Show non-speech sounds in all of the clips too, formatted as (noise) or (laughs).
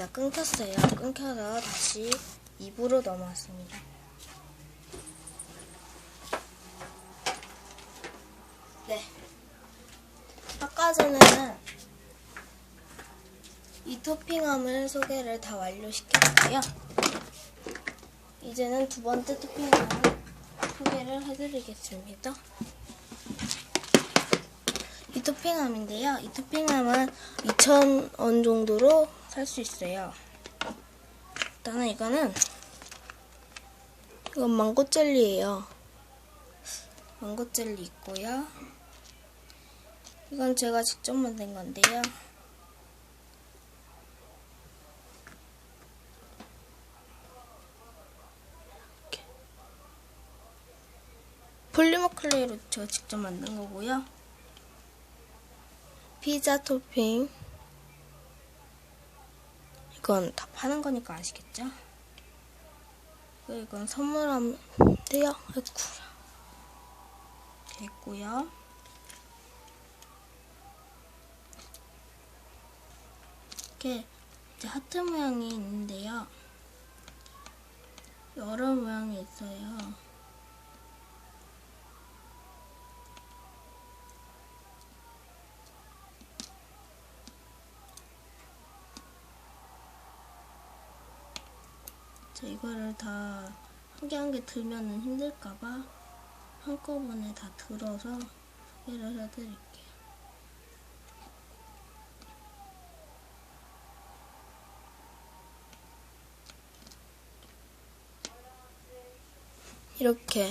있습니다. 끊겼어요. 끊겨서 다시 입으로 넘어왔습니다. 네. 아까 전에는 이 토핑함을 소개를 다 완료시켰고요. 이제는 두 번째 토핑함을 소개를 해드리겠습니다. 이 토핑함인데요. 이 토핑함은 2,000원 정도로 살 수 있어요. 일단은 이거는 이건 망고 젤리예요. 망고 젤리 있고요. 이건 제가 직접 만든 건데요. 이렇게. 폴리머 클레이로 제가 직접 만든 거고요. 피자 토핑. 이건 다 파는 거니까 아시겠죠? 이건 선물함인데요. 아이고. 이렇게 있고요. 이렇게 이제 하트 모양이 있는데요. 여러 모양이 있어요. 자, 이거를 다 한 개 한 개 들면은 힘들까봐 한꺼번에 다 들어서 소개를 해드릴게요. 이렇게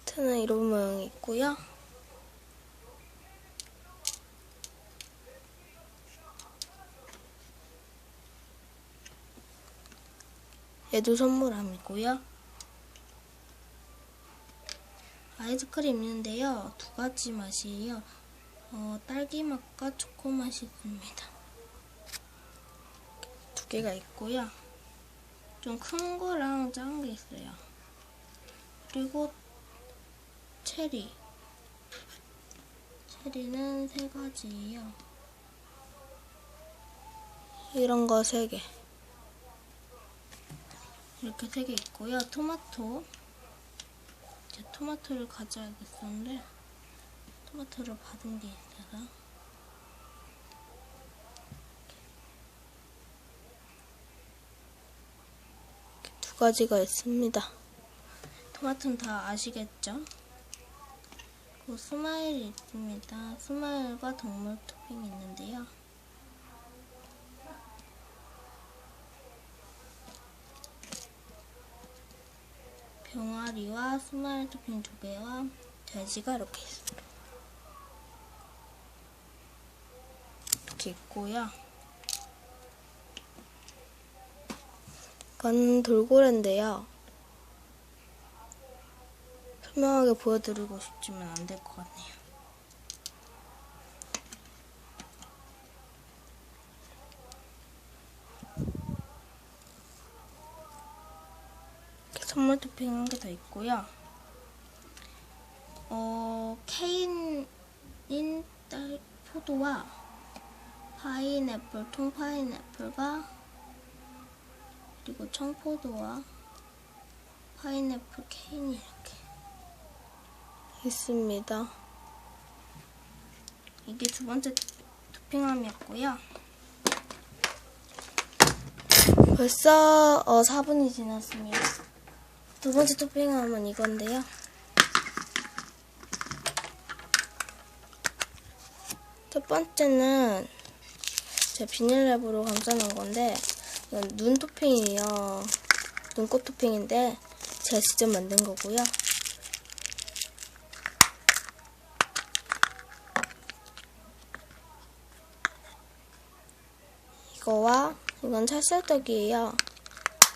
하트는 이런 모양이 있고요. 얘도 선물함이고요. 아이스크림 있는데요. 두 가지 맛이에요. 어, 딸기 맛과 초코 맛이 있습니다. 두 개가 있고요. 좀 큰 거랑 작은 게 있어요. 그리고 체리. 체리는 세 가지예요. 이런 거 세 개. 이렇게 세 개 있고요. 토마토. 이제 토마토를 가져야겠었는데 토마토를 받은 게 있어서 두 가지가 있습니다. 토마토는 다 아시겠죠? 그리고 스마일이 있습니다. 스마일과 동물 토핑이 있는데요. 병아리와 스마일 토핑 두 개와 돼지가 이렇게 있습니다. 이렇게 있고요. 이건 돌고래인데요. 선명하게 보여드리고 싶지만 안 될 것 같네요. 선물 토핑 한 개 더 있고요. 어, 케인인 딸 포도와 파인애플, 통파인애플과 그리고 청포도와 파인애플 케인이 이렇게 있습니다. 이게 두 번째 토핑함이었고요. 벌써 어, 4분이 지났습니다. 두 번째 토핑함은 이건데요. 첫 번째는 제 비닐랩으로 감싸놓은 건데 이건 눈 토핑이에요. 눈꽃 토핑인데 제가 직접 만든 거고요. 이거와 이건 찹쌀떡이에요.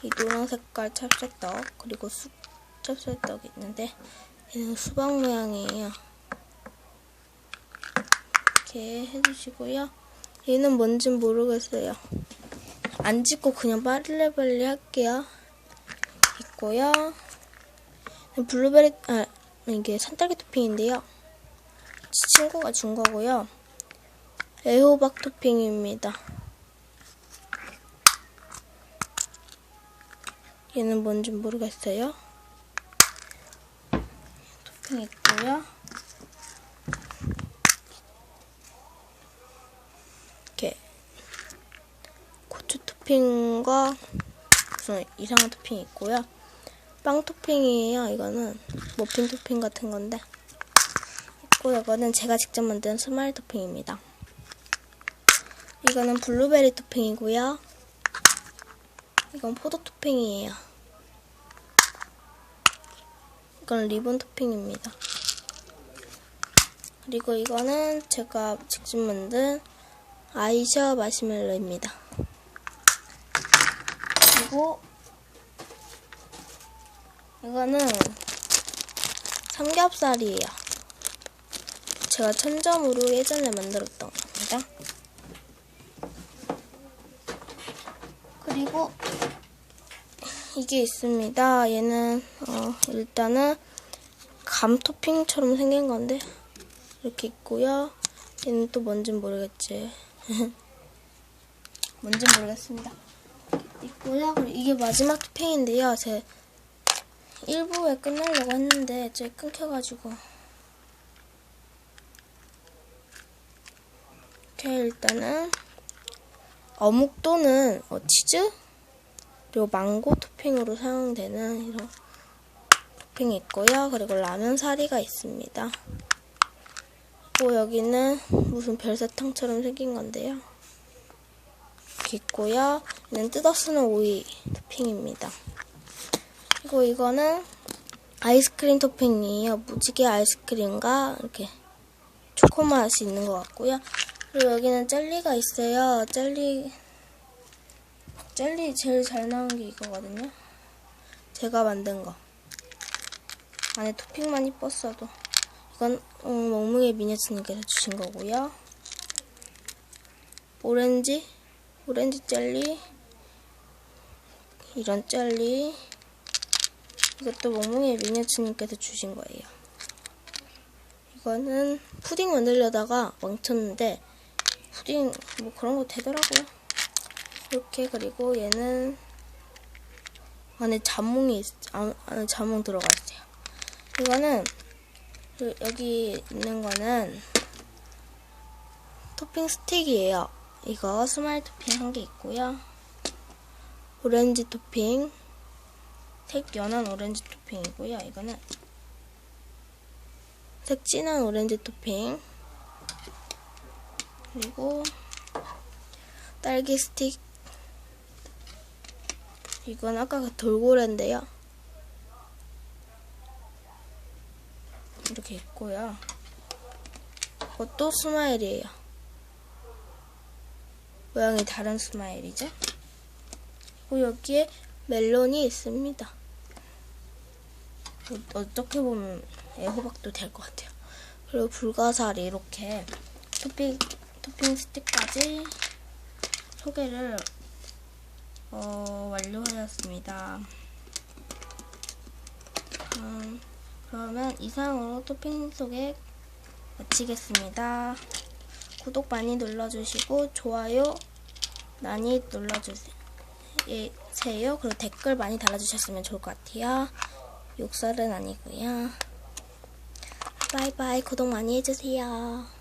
이 노란 색깔 찹쌀떡 그리고 쑥 찹쌀떡이 있는데 얘는 수박 모양이에요. 이렇게 해주시고요. 얘는 뭔진 모르겠어요. 안 짓고 그냥 빨리빨리 할게요. 있고요. 블루베리 아 이게 산딸기 토핑인데요. 친구가 준 거고요. 애호박 토핑입니다. 얘는 뭔지 모르겠어요. 토핑 있고요. 이렇게 고추 토핑과 무슨 이상한 토핑이 있고요. 빵 토핑이에요. 이거는 머핀 토핑 같은 건데. 있고 이거는 제가 직접 만든 스마일 토핑입니다. 이거는 블루베리 토핑이고요. 이건 포도 토핑이에요. 이건 리본 토핑입니다. 그리고 이거는 제가 직접 만든 아이셔 마시멜로입니다. 그리고 이거는 삼겹살이에요. 제가 천점으로 예전에 만들었던 겁니다. 그리고 이게 있습니다. 얘는 어, 일단은 감 토핑처럼 생긴 건데 이렇게 있고요. 얘는 또 뭔진 모르겠지. (laughs) 뭔진 모르겠습니다. 있고요. 그리고 이게 마지막 토핑인데요. 제 1부에 끝내려고 했는데 제 끊겨가지고 이렇게 일단은 어묵 또는 어, 치즈 그리고 망고 토핑으로 사용되는 이런 토핑이 있고요. 그리고 라면 사리가 있습니다. 그리고 여기는 무슨 별사탕처럼 생긴 건데요. 이렇게 있고요. 얘는 뜯어 쓰는 오이 토핑입니다. 그리고 이거는 아이스크림 토핑이에요. 무지개 아이스크림과 이렇게 초코 맛이 있는 것 같고요. 그리고 여기는 젤리가 있어요. 젤리 젤리 제일 잘 나온 게 이거거든요. 제가 만든 거. 안에 토핑만 이뻤어도 이건 음, 멍멍이 미니스님께서 주신 거고요. 오렌지 오렌지 젤리 이런 젤리 이것도 멍멍이 미니스님께서 주신 거예요. 이거는 푸딩 만들려다가 망쳤는데 푸딩 뭐 그런 거 되더라고요. 이렇게 그리고 얘는 안에 자몽이 안에 자몽 들어가 있어요. 이거는 그 여기 있는 거는 토핑 스틱이에요. 이거 스마일 토핑 한 개 있고요. 오렌지 토핑, 색 연한 오렌지 토핑이고요. 이거는 색 진한 오렌지 토핑, 그리고 딸기 스틱. 이건 아까 그 돌고래인데요. 이렇게 있고요. 이것도 스마일이에요. 모양이 다른 스마일이죠. 그리고 여기에 멜론이 있습니다. 어- 어떻게 보면 애호박도 될 것 같아요. 그리고 불가사리 이렇게 토핑, 토핑 스틱까지 소개를 어, 완료하였습니다. 음, 그러면 이상으로 토핑 소개 마치겠습니다. 구독 많이 눌러주시고 좋아요 많이 눌러주세요. 예, 세요. 그리고 댓글 많이 달아주셨으면 좋을 것 같아요. 욕설은 아니고요. 바이바이 구독 많이 해주세요.